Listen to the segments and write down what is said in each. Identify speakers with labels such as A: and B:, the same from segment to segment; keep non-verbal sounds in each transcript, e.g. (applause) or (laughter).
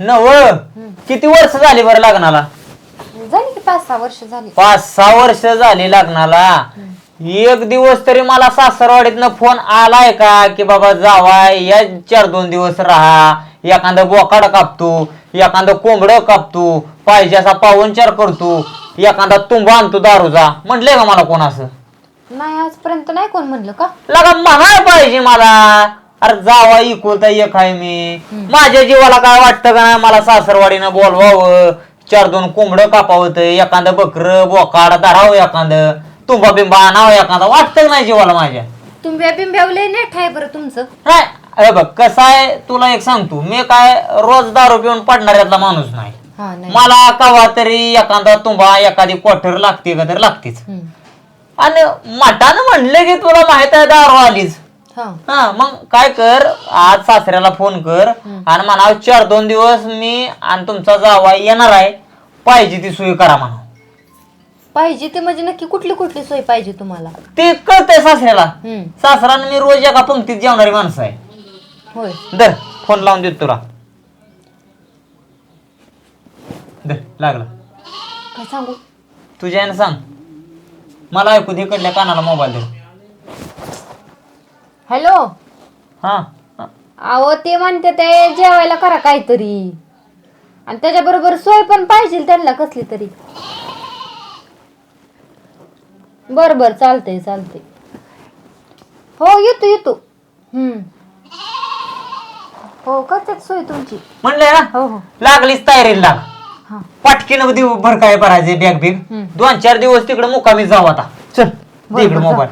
A: नव? किती वर्ष झाली बरं लग्नाला?
B: झाली की पाच सहा वर्ष झाली.
A: पाच सहा वर्ष झाली लग्नाला. एक दिवस तरी मला सासरवाडीतनं फोन आलाय का? की बाबा जावाय या चार दोन दिवस राहा. एखादं बोकाड कापतो एखादं कोंबड कापतो पाहिजे असा पावनचार करतो एखादा तुंबा आणतो दारूचा. म्हटलंय का मला कोण असं?
B: नाही आजपर्यंत नाही कोण म्हणलं का?
A: लगा म्हणाय पाहिजे मला. अरे जावा इकुलता एक आहे मी. माझ्या जीवाला काय वाटतं का नाही? मला सासरवाडीनं बोलवावं चार दोन कोंबडं कापावं एखादं बकर बोकाड धरावं एखादं. तुंबा बिंबा आणावं एखादा. वाटतं का नाही जीवाला माझ्या?
B: तुम्ही बिंब्यावले नेट आहे बरं तुमचं.
A: नाही बघ कसं आहे तुला एक सांगतो. मी काय रोज दारू पिऊन पडणाऱ्यातला माणूस नाही.
B: हा नाही.
A: मला कवा तरी एखादा तुंबा एखादी क्वार्टर लागते का तर लागतेच.
B: हम्म.
A: आणि मटानं म्हणलं की तुला माहीत आहे दारू आलीच.
B: हा
A: मग काय कर आज सासऱ्याला फोन कर आणि म्हणा चार दोन दिवस मी आणि तुमचा जावा येणार आहे. पाहिजे ती सोय करा म्हणा
B: पाहिजे ते म्हणजे नक्की कुठली कुठली सोय पाहिजे तुम्हाला?
A: ते कळतंय सासऱ्याला.
B: हम्म.
A: सासरानं मी रोज एका पंक्तीत जेवणारी माणसं आहे.
B: होय.
A: दर फोन लावून देतो तुला. दर लागला.
B: काय सांगू?
A: तुझ्या यानं सांग. मला ऐकू दे इकडल्या कानाला मोबाईल दे.
B: हॅलो?
A: हा. हा.
B: अहो ते म्हणते ते जेवायला करा काहीतरी. आणि त्याच्याबरोबर सोय पण पाहिजे त्यांना कसली तरी. बर बर चालतंय चालतंय. हो येतो येतो. हम्म. हो करतात सोय तुमची.
A: म्हणलंय ना?
B: हो हो.
A: लागलीच तयारीला. लाग
B: हा.
A: पाटकीनं दिव भर काय भरायचे बॅग बिग
B: हम्म.
A: दोन चार दिवस तिकडे मुकामी जाऊ आता. चल दे
B: बरं,
A: इकडे
B: बरं,
A: मोबाईल.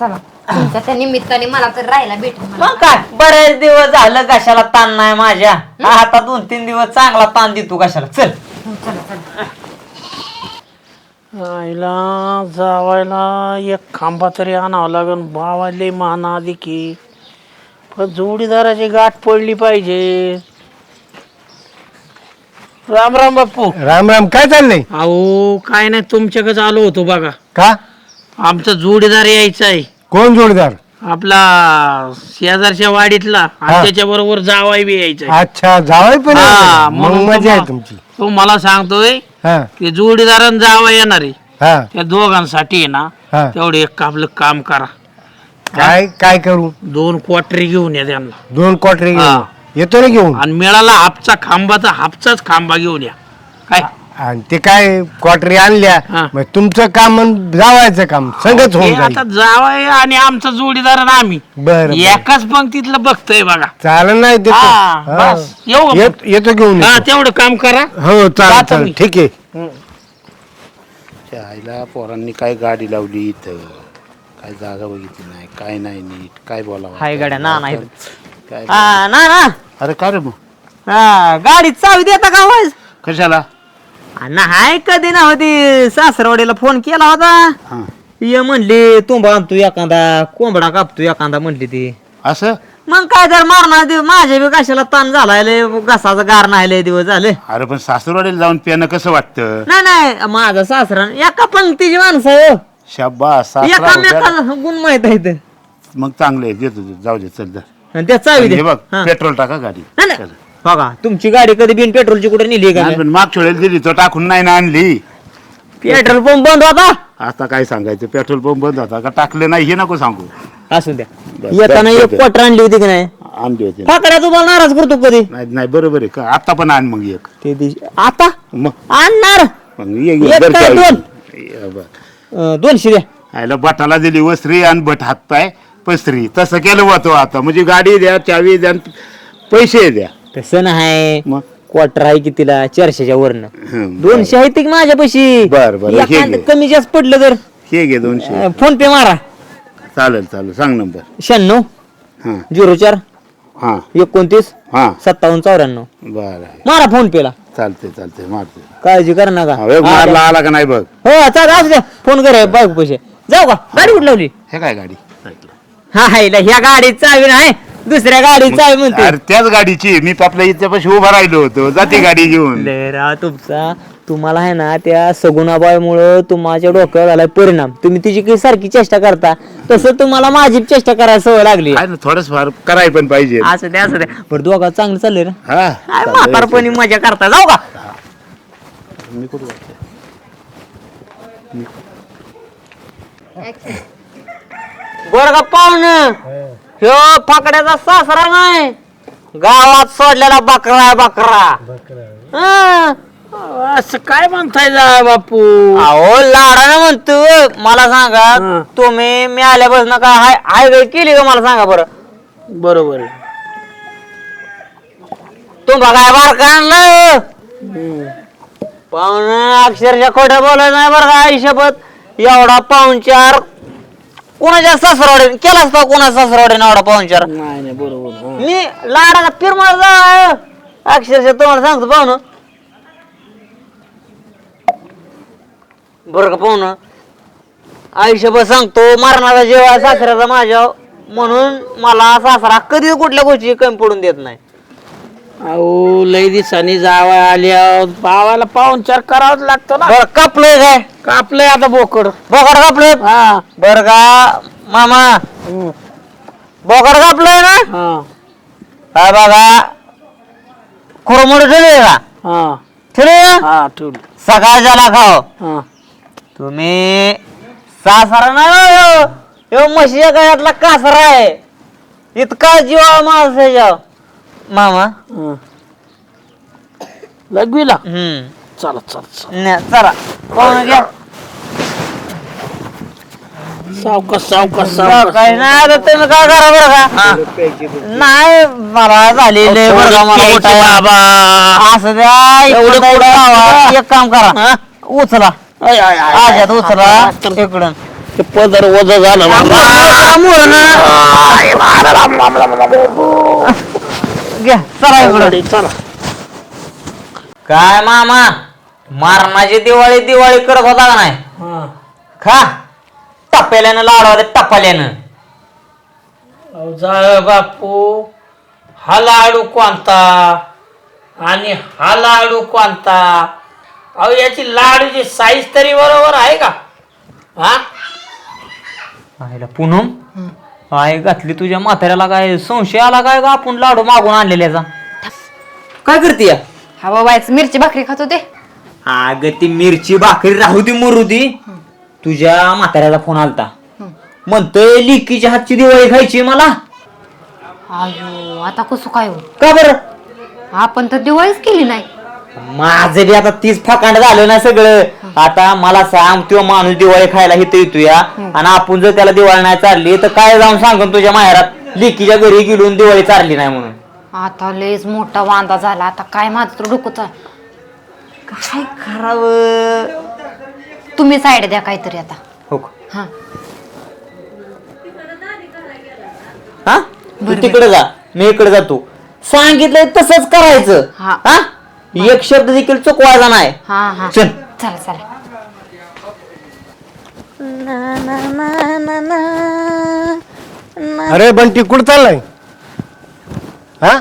B: चला. तुमच्या त्या निमित्ताने मला तर राहायला भेटेल मला.
A: मग काय? बरेच दिवस झालं कशाला ताण नाही माझ्या. आता दोन तीन दिवस चांगला ताण देतो कशाला. चल.
B: हो, चला चला.
C: आईला जावायला एक खांबा तरी आणावं लागन. बावाले माना आधी की. पण जोडीदाराची गाठ पडली पाहिजे. राम राम बाप्पू.
D: राम राम काय चाललंय?
C: अहो काय नाही तुमच्याकडे आलो होतो बघा.
D: का?
C: आमचा जोडीदार यायचा आहे.
D: कोण जोडदार?
C: आपला शेजारच्या वाडीतला आणि. त्याच्या बरोबर जावाई बी यायचा.
D: अच्छा जावई पण
C: हा.
D: मग
C: म्हणून
D: मजा आहे
C: तुम्हा-
D: तुमची.
C: तो मला सांगतोय
D: हा.
C: की जोडीदारान जावा येणार. आहे
D: हा.
C: त्या दोघांसाठी आहे ना
D: हा.
C: तेवढे एक आपलं काम करा.
D: काय काय करू?
C: दोन क्वाटरी घेऊन या त्यांना.
D: दोन क्वार्टर
C: हा.
D: येतो ना घेऊन?
C: आणि मिळाला हापचा खांबाचा हापचाच खांबा घेऊन या. काय?
D: आणि ते काय क्वार्टरी आणल्या
C: हा.
D: मग तुमचं काम आणि जावायचं काम संगच
C: हे
D: होऊन
C: आता
D: जाईल
C: जावाय आणि आमचा जोडीदार आणि आम्ही.
D: बर
C: एकाच पंक्तीतलं बघतोय बघा.
D: चालेल नाही देतो
C: हा,
D: हा.
C: बस. येऊ आपण.
D: येत- येतो घेऊन
C: हा
D: येतो.
C: तेवढं काम करा.
D: हो चालेल
C: जातो
D: चालेल.
C: मी.
D: ठीक आहे.
E: त्या आईला पोरांनी काय गाडी लावली इथं? काय जागा बघितली नाही काय नाही नीट काय बोलावं?
A: हाय गाड्या ना नाही.
E: काय
A: ना ना.
E: अरे का रे मग?
A: हा, गाडीत चावी देता का आवाज?
E: कशाला?
A: नाही कधी ना होती सासरवाडीला फोन केला होता
E: हा
A: ये म्हणली तुंबा आणतो एखादा कोंबडा कापतो एखादा म्हणली ती
E: असं
A: मग काय तर मारणार माझ्या बी कशाला ताण झालाय लय घसाचा गार नाही लय दिवस झाले
E: अरे पण सासूरवाडीला जाऊन पिणं कसं वाटतं
A: नाही नाही माझा सासरा एका पंक्तीची माणसं आहे हो.
E: सासरा.
A: एकामेकाला गुण माहीत आहे.
E: मग चांगले आहे. जाऊ दे चल जा.
A: आणि त्या चावी दे
E: हे बघ
A: हा.
E: पेट्रोल टाका गाडी
A: नाही, नाही. बघा तुमची गाडी कधी बिन पेट्रोलची कुठे नेली का
E: नाही, पण मागच्या वेळेला दिली तो टाकून नाही ना आणली.
A: पेट्रोल पंप बंद होता?
E: आता काय सांगायचं पेट्रोल पंप बंद होता का? टाकले नाही हे नको सांगू.
A: असू द्या.
E: बस,
A: येताना
E: बस,
A: एक
E: बस.
A: क्वार्टर आणली होती की नाही?
E: आणली होती.
A: फाकड्या तुम्हाला नाराज करतो कधी?
E: नाही नाही बरोबर आहे. का आता पण आण मग एक.
A: ते दिवशी आता?
E: मग.
A: आणणार?
E: मग ये-
A: एक
E: ये, बरं
A: काय
E: काय?
A: दोन?
E: ये, बरं.
A: अं, दोनशे द्या.
E: आयला बटाला दिली वस्त्री आणि बट हातपाय पसरी. तसं केलं होतो आता. म्हणजे गाडी द्या चावी द्या आणि पैसे द्या.
A: तसं नाही.
E: मग?
A: क्वार्टर आहे कितीला चारशेच्या वरनं.
E: हं,
A: दोनशे आहे की माझ्यापाशी.
E: बर, बर, हे
A: एखादं. कमी जास्त पडलं तर.
E: हे घे दोनशे.
A: फोन पे मारा.
E: चालेल चालेल. सांग नंबर.
A: शहाण्णव.
E: हां.
A: झिरो चार.
E: हां.
A: एकोणतीस.
E: हां.
A: सत्तावन्न चौऱ्याण्णव.
E: बरं आहे.
A: मारा फोन पेला
E: चालते चालते मारते
A: काळजी कर नका.
E: हा, वेग मारला आला का नाही बघ.
A: हो चाल असू द्या. फोन कर बायको पैसे जाऊ का? गाडी कुठं लावली?
E: हे काय गाडी?
A: हा हायला. ह्या गाडीत चावी नाही. दुसऱ्या गाडीत चावी म्हणते
E: अरे त्याच गाडीची. मी आपल्या इथच्यापाशी उभा राहिलो होतो. जाते गाडी घेऊन.
A: लय राव तुमचा. तुम्हाला आहे ना त्या सगुणाबाईमुळं तुमच्या डोक्यावर झालाय परिणाम. तुम्ही तिची काही सारखी चेष्टा करता. तसं तुम्हाला माझी चेष्टा करायला सवय लागली.
E: ना थोडंच फार कराय पण पाहिजे.
A: असं द्या असं द्या बरं दोघा चांगलं चाललंय ना?
E: हा.
A: काय म्हातारपणी मजा करता. जाऊ का?
E: मी कुठं जातोय?
A: बरं का पाहुण? ह्यो फाकड्याचा सासरा नाही. गावात सोडलेला बकरा आहे बकरा. हं.
C: असं काय म्हणताय जा बापू?
A: अहो लाडानं म्हणतो. मला सांगा
C: हं.
A: तुम्ही मी आल्यापासून काय हाय हाय गय केली का मला सांगा बरं?
C: बरोबर आहे.
A: तुम्हा काय बार का आणलं पाहुण अक्षरशः खोटं बोलायचं नाही बरं का आयुष्यपत एवढा पाहुणचार कोणाच्या सासरवाडे केला असता कोणाच्या सासरवाडे एवढा पाहुणचार?
C: नाही नाही बरोबर हा.
A: मी लाडाला फिरमार जा अक्षरशः तुम्हाला सांगतो पाहुणं. बरं का पाहुणं. आयुष्यभर सांगतो मारणारा जेव्हा सासऱ्याचा माझ्या म्हणून मला सासरा कधी कुठल्या गोष्टी कमी पडून देत नाही.
C: अहो लय दिवसांनी जावा आल्या भावाला पाहुणचार करावाच लागतो ना.
A: बरं कापलोय काय?
C: कापलंय आता बोकड.
A: बोकड कापलोय?
C: हा.
A: बरं का मामा. बोकड कापलोय ना?
C: हा.
A: काय बघा खुरमुड ठेवले का?
C: हा.
A: ठेवले ना
C: हा ठेवली.
A: सकाळच्याला खाओ
C: हा?
A: तुम्ही सासरा नाही हो, ह्यो म्हशीच्या गळ्यातला कासरा आहे. इतका जीवा माणसाच्या मामा.
C: हा. लघवीला?
A: हम्म.
C: चला चला चला.
A: घ्या.
C: सावकाश सावकाश
A: नाही आता तुम्ही काय करा बरं का? नाही मला झालेले बरं का मला
C: प्यायची
A: उठायला.
C: बाबा.
A: असं द्या
C: एवढं
A: इकडं
C: कुठं?
A: लावा.
C: असतं?
A: एक काम करा. उचला.
C: आय, आय, आय, आय.
A: आज्यात उचला इकडून.
C: ते पदर वज झालं.
A: घ्या चला काय मामा मारणाची दिवाळी दिवाळी करत होता का नाही?
C: हा.
A: खा. टप्प्याल्यानं लाडवा
C: अहो, जा बापू हा लाडू कोणता? आणि हा लाडू कोणता? अहो याची लाडूची साईज तरी बरोबर आहे का? हा?
A: आईला पूनम? आई घातली तुझ्या म्हाताऱ्याला काय? संशय आला काय का आपण लाडू मागून आणलेल्याचा? काय करते
B: हा बाबाच मिरची भाकरी खात होते.
A: अग ती मिरची भाकरी राहू दे मरू दे. तुझ्या म्हाताऱ्याला फोन आलता. म्हणतोय लिकीच्या हातची दिवाळी खायची मला.
B: अयो आता कसं काय हो?
A: का बरं?
B: आपण तर दिवाळीच केली नाही.
A: माझं बी आता तीच फाकांड झालं ना सगळं. आता मला सांग तो माणूस दिवाळी खायला इथं येतो या आणि आपण जर त्याला दिवाळी नाही चालली तर काय जाऊन सांगून तुझ्या माहेरात? लिकीच्या घरी गेलून दिवाळी चालली नाही म्हणून.
B: आता लयच मोठा वांदा झाला. आता काय माझं तर डोकं चाल
A: काय करावं?
B: तुम्ही साईड द्या काहीतरी आता.
A: हो का?
B: हा.
A: हा? तू तिकडे जा. मी इकडे जातो. सांगितलंय तसंच करायचं.
B: हा.
A: हा? एक शब्द देखील चुकवायचा नाही.
B: हा हा.
A: चल.
B: चला चला.
D: अरे बंटी कुठं चाललाय? हा?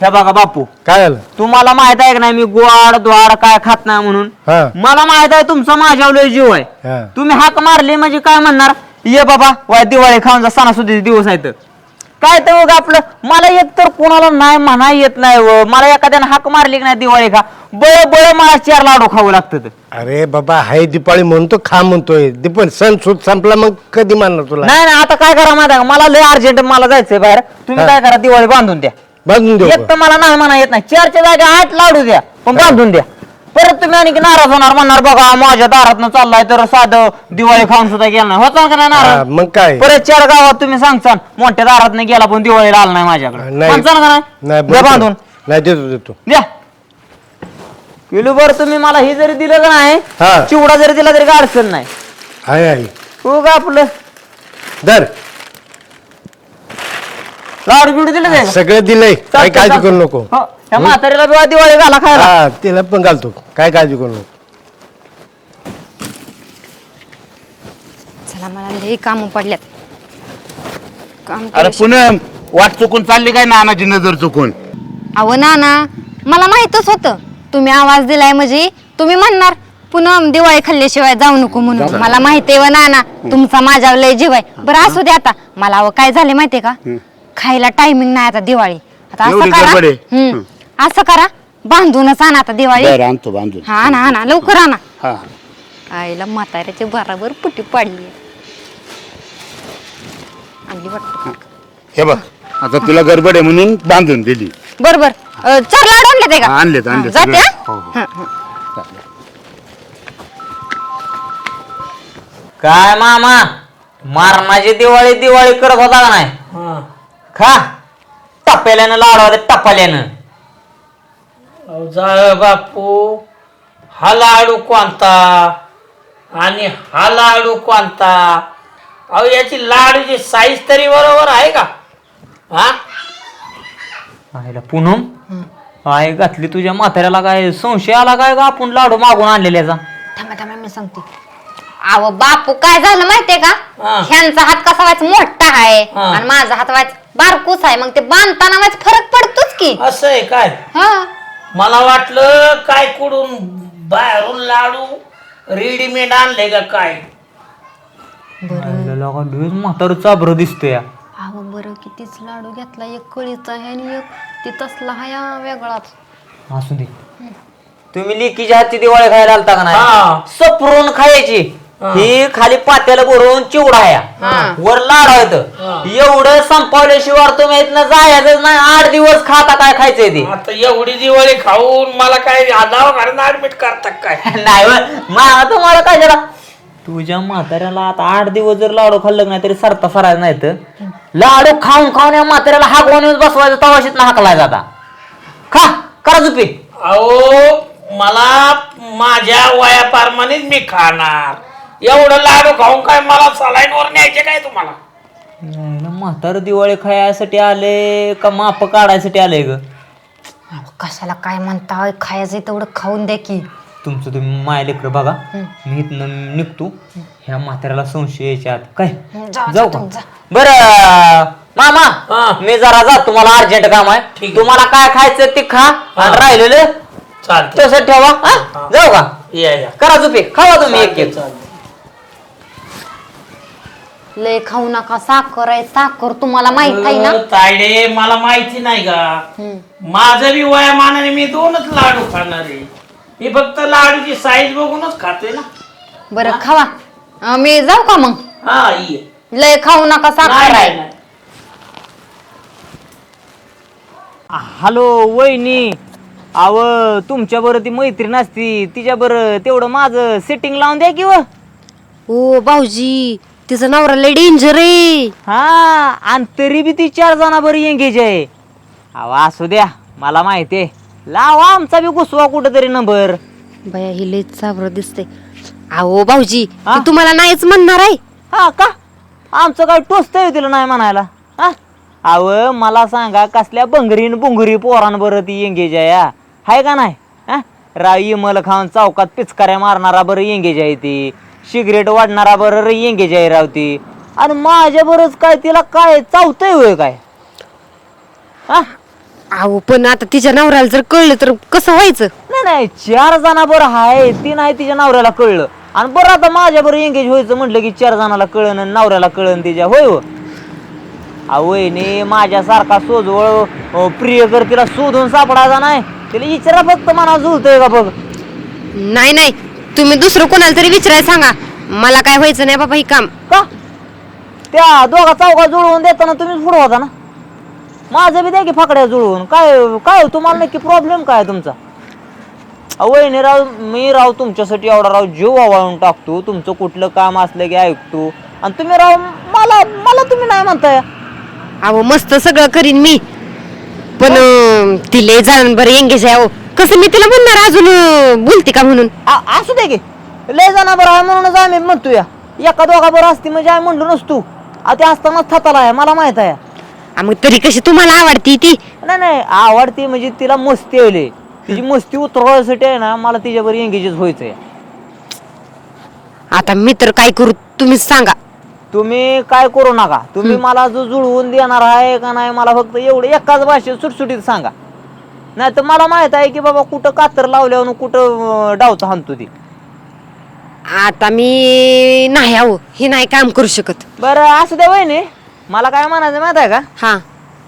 A: हे बघा बापू.
D: काय झालं?
A: तुम्हाला माहीत आहे का नाही मी गोड द्वाड काय खात नाही म्हणून?
D: हा.
A: मला माहीत आहे तुमचा माझ्यावर लय जीव आहे.
D: हा.
A: तुम्ही हाक मारली म्हणजे काय म्हणणार? ये बाबा वाय दिवाळी खाऊन जा सणासुदीचे दिवस आहेत. काय तर मग आपलं मला एक तर कोणाला नाही म्हणा येत नाही व. मला एखाद्याने हाक मारली की नाही दिवाळी खा. बळ बळ मला चार लाडू खाऊ लागतात
D: अरे बाबा हाय दिपाळी म्हणतो खा म्हणतोय. दीपण सण सुद संपला मग कधी मानणार तुला?
A: नाही नाही आता काय करा का? मला लय अर्जंट मला जायचंय बाहेर. तुम्ही काय करा दिवाळी बांधून द्या.
D: बांधून देऊ
A: एक तर मला नाही म्हणा येत नाही. चारच्या जागा आठ लाडू द्या पण बांधून द्या. परत तुम्ही आणि नाराज होणार म्हणणार बघा माझ्या दारात चाललाय तर साधं दिवाळी खाऊन सुद्धा गेला नाही. होता का नाही
D: हा,
A: नाराज
D: मग काय?
A: परत चार गावात तुम्ही सांगचाल मोठ्या दारात गेला पण दिवाळीला आला नाही माझ्याकडे.
D: नाही.
A: म्हणसाल का
D: नाही?
A: नाही द्या
D: बरोबर.
A: बांधून.
D: नाही देतो देतो.
A: द्या. किलोभर तुम्ही मला हे जरी दिलं का नाही. चिवडा जरी दिला तरी काय अडचण नाही.
D: आहे आहे.
A: हो का आपलं.
D: दर
A: लाडू बिडू दिलं ते?
D: सगळं दिलंय. काय काळजी करू नको.
A: ह्या म्हातारीला बी दिवाळी घाला खायला.
D: हा तिला पण घालतो. काय काळजी करू नको.
B: चला मला लई काम पडल्यात. काम
E: अरे
B: केल्याशिवाय-
E: पुनम वाट चुकून चालली काय नानाची नजर चुकून?
B: अहो नाना मला माहितच होतं. तुम्ही आवाज दिलाय म्हणजे तुम्ही म्हणणार पुन्हा दिवाळी खाल्ल्याशिवाय जाऊ नको म्हणून. मला माहितीये व नाना तुमचा माझ्या लय जीव आहे. बरं असू दे आता. मला अहो काय झाले माहितीये का? खायला टायमिंग नाही आता दिवाळी. आता असं
E: एवढी
B: करा.
E: आहे?
B: हम्म. असं करा. बांधूनच आणा आता दिवाळी.
E: बरं आणतो बांधून.
B: हा आणा आणा लवकर आणा.
E: हा. हा
B: आईला म्हाताऱ्याची बराबर पुटी पाडली आणली वाटतं
E: हे. बघ आता तुला गडबड आहे म्हणून बांधून दिली.
B: बर बर अं, चार लाडू आणले ते का?
E: हा, आणलेत, आणलेत.
B: हा, जाते. हा?
E: हो, हो.
B: हा, हा.
A: काय मामा मारणाची दिवाळी दिवाळी करत होता का नाही?
C: हा.
A: खा. टप्प्याल्यानं लाडवा टप्पाल्यानं
C: अहो, जा बापू हा लाडू कोणता? आणि हा लाडू कोणता? अहो याची लाडूची साईज तरी बरोबर आहे का? हा?
A: आईला पूनम आई घातली तुझ्या म्हाताऱ्याला काय? संशय आला काय का आपण लाडू मागून आणलेल्याचा
B: थांबा थांबा मी सांगते. अहो बापू काय झालं माहितीये का?
C: हा.
B: ह्यांचा हात कसा व्हायचा मोठा आहे
C: हा.
B: आणि माझा हात व्हायचा बारकूच आहे मग ते बांधताना फरक पडतोच की.
C: असं आहे काय?
B: हा.
C: मला वाटलं काय कुडून बाहेरून लाडू रेडीमेड आणले का काय?
A: म्हातार चाबर दिसतोय.
B: अहो बरं कितीच लाडू घेतला एक कळीचा आहे आणि एक ती तसला हा या वेगळाच.
A: असू दे. तुम्ही लिकीच्या हातची दिवाळी खायला आलता का
C: हा.
A: नाही सपरून खायची. ही. खाली पात्याला भरून चिवडा
B: हा.
A: आहे वर लाडा येत एवढं संपवल्याशिवाय तुम्ही इथनं जायचं नाही आठ दिवस खाता काय खायचंय ते.
C: आता एवढी दिवाळी खाऊन मला काय दवाखान्यात ऍडमिट करतात काय? (laughs)
A: नाही मा तुम्हाला काय जरा तुझ्या म्हाताऱ्याला आता आठ दिवस जर लाडू खाल्लं नाही तरी सरता सरायचं नाही तर लाडू खाऊन खाऊन या म्हाताऱ्याला हागवून बसवायचं तवाशीत हाकलाय जाता खा करा झुपी
C: अहो मला माझ्या वयाप्रमाणेच मी खाणार. एवढं लाडू खाऊन काय मला सलाईन वर न्यायचे काय तुम्हाला?
A: म्हातार दिवाळी खायसाठी आले का माप काढायसाठी आले ग?
B: अहो, कशाला काय म्हणता? खायचं तेवढं खाऊन द्या की.
A: तुमचं तुम्ही माय लेकर बघा. मी इथनं निघतो. ह्या म्हाताऱ्याला संशय यायच्या आत. काय?
B: जा,
A: जाऊ
B: जा,
A: का?
B: जा.
A: बर मामा. मी जरा जा तुम्हाला अर्जंट काम आहे.
C: ठीक आहे.
A: तुम्हाला काय खायचं ते खा. आणि राहिलेलं
C: चालतं
A: तसं ठेवा. हा? जाऊ का?
C: या या.
A: करा झुपी. खावा तुम्ही एक एक.
C: चालतं.
B: लय खाऊ नका साखर आहे साखर तुम्हाला माहीत आहे ना?
C: अ, तायडे मला माहिती नाही का?
B: हम्म.
C: माझं बी वयामानाने मी दोनच लाडू खाणार आहे. मी फक्त लाडूची साईज बघूनच खातोय ना.
B: बरं खावा. अं, मी जाऊ का मग?
C: हा ये.
B: लय खाऊ नका साखर आहे.
A: हॅलो वहिनी. अव तुमच्या बरं ती मैत्रीण असती तिच्या बरं तेवढं माझं सेटिंग लावून द्या किंवा
B: ओ भाऊजी तिचं नवरा लय डेंजर आहे.
A: हा आणि तरी बी ती चार जणा बरं एंगेज आहे. अहो असू द्या मला माहिती आहे. लावा आमचा बी घुसवा कुठं नंबर
B: बया ही लय चाबर दिसते अहो भाऊजी
A: हा?
B: तुम्हाला नाहीच म्हणणार आहे.
A: हा का? आमचं काय टोचतंय तिला नाही म्हणायला? हा? अव मला सांगा कसल्या बंगरीन बुंगरी पोरांबरं ती एंगेज आहे हा? हाय का नाही? हा? राव इमल खाऊन चौकात पिचकाऱ्या मारणारा बरं एंगेज आहे ती. सिगरेट वाढणारा बरं एंगेज आहे राव ती आणि माझ्या बरंच काय तिला काय चावतंय होय काय? हा?
B: अहो पण आता तिच्या नवऱ्याला जर कळलं तर कसं व्हायचं?
A: नाही नाही चार जणा बरं हाय ती नाही तिच्या नवऱ्याला कळलं. आणि बरं आता माझ्या बरं एंगेज व्हायचं म्हटलं की चार जणाला आणि नवऱ्याला कळण तिच्या होय हो? आवयने माझ्यासारखा सोजवळ अं, प्रिय कर तिला शोधून सापडायचा नाही तिला विचारा फक्त मना जुळतोय का बघ?
B: नाही नाही तुम्ही दुसरं कोणाला तरी विचारायला सांगा. मला काय व्हायचं नाही बाबा ही काम.
A: का? त्या दोघा चौघा जुळवून देताना तुम्हीच पुढं होता ना? माझं बी द्या की फाकड्या जुळवून. काय काय तुम्हाला नक्की प्रॉब्लेम काय आहे तुमचा? वहिनी राव मी राव तुमच्यासाठी एवढा राव जीव वावळून टाकतो. तुमचं कुठलं काम असलं की ऐकतो. आणि तुम्ही राव मला मला तुम्ही नाही म्हणताय.
B: अहो मस्त सगळं करीन मी. पण अं, ती लय जाण बरं एंगेज आहे अहो. कसं मी तिला म्हणणार अजून अं, बोलते का म्हणून?
A: आ- असू दे की. लय जणा बरं आहे म्हणूनच आम्ही म्हणतो या. एका दोघा बरं असती म्हणजे आम्ही म्हणलो नसतो. आ ते असतानाच थताला आहे मला माहीत आहे.
B: आ, मग तरी कशी तुम्हाला आवडती ती?
A: नाही नाही आवडती म्हणजे तिला मस्ती आली तिची मस्ती उतरवायसाठी आहे ना मला तिच्यावर एंगेजच व्हायचंय.
B: आता मी तर काय करू तुम्हीच सांगा.
A: तुम्ही काय करू नका. तुम्ही मला जो जुळवून देणार आहे का नाही मला फक्त एवढं एकाच भाषेत सुटसुटीत सांगा. नाही तर मला माहीत आहे की बाबा कुठं कातर लावल्यावर कुठं अं, डावचं हाणतो ती.
F: आता मी नाही आहो हे नाही काम करू शकत.
A: बरं असं द्या वहिनी. मला काय म्हणायचं माहीत आहे का?
F: हा.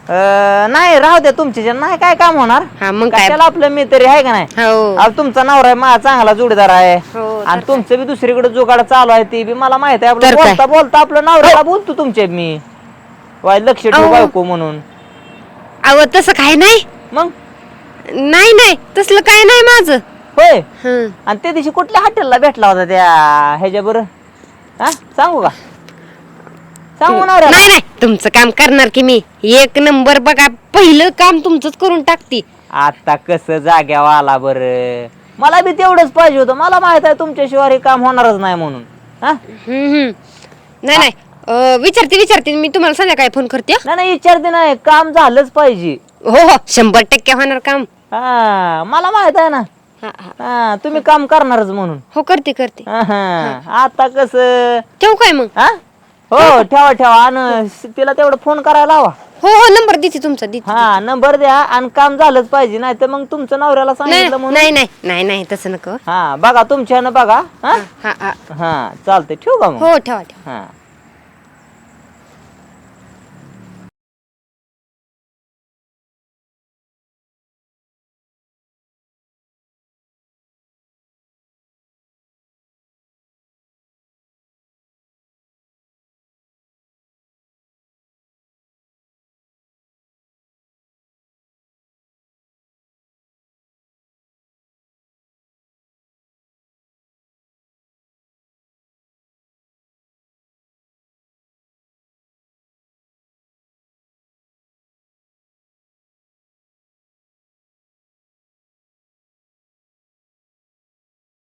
A: अं, नाही राहू द्या तुमच्या नाही काय काम होणार?
F: हा मग काय?
A: कशाला आपलं मी तरी आहे का नाही?
F: हो.
A: तुमचा नवरा आहे माझा चांगला जोडीदार आहे.
F: हो,
A: आणि तुमचं बी दुसरीकडे जुगाड चालू आहे ते बी मला माहीत आहे. आपलं
F: तर काय?
A: बोलता बोलता आपलं नवऱ्याला बोलतो तुमच्या मी. वाय लक्ष ठेव
F: अहो.
A: बायको म्हणून.
F: अहो तसं काय नाही.
A: मग?
F: नाही नाही. तसलं काय नाही माझं.
A: होय?
F: हं.
A: आणि त्या दिवशी कुठल्या हॉटेलला भेटला होता त्या ह्याच्या बरं? हा? सांगू का? सांगू नवऱ्याला.
F: नाही नाही. तुमचं काम करणार की मी. एक नंबर बघा पहिलं काम तुमचंच करून टाकती.
A: आता कसं जाग्यावर आला बर? मला बी तेवढंच पाहिजे होतं. मला माहीत आहे तुमच्याशिवाय हे काम होणारच नाही म्हणून. हा?
F: हम्म, हम्म. नाही नाही. अं, विचारते विचारते. मी तुम्हाला संध्याकाळी फोन करते हं.
A: नाही नाही. विचारते नाही. काम झालंच पाहिजे.
F: हो हो. शंभर टक्के होणार काम.
A: हा मला माहीत आहे ना.
F: हा, हा.
A: हा तुम्ही काम करणारच म्हणून.
F: हो करते करते.
A: हा, हा. आता कसं?
F: ठेवू काय मग?
A: हा? हो ठेवा? ठेवा आणि तिला तेवढं फोन करायला हवा
F: हो हो नंबर देते तुमचा देते
A: हा नंबर द्या आणि काम झालंच पाहिजे. नाही तर मग तुमचं नवऱ्याला
F: नाही
A: सांगितलं म्हणून.
F: नाही नाही नाही नाही तसं नको.
A: हा बघा तुमच्यानं बघा. हा
F: हा हा.
A: हा चालतंय. ठेवू का मग?
F: हो ठेवा ठेवा.
A: हा.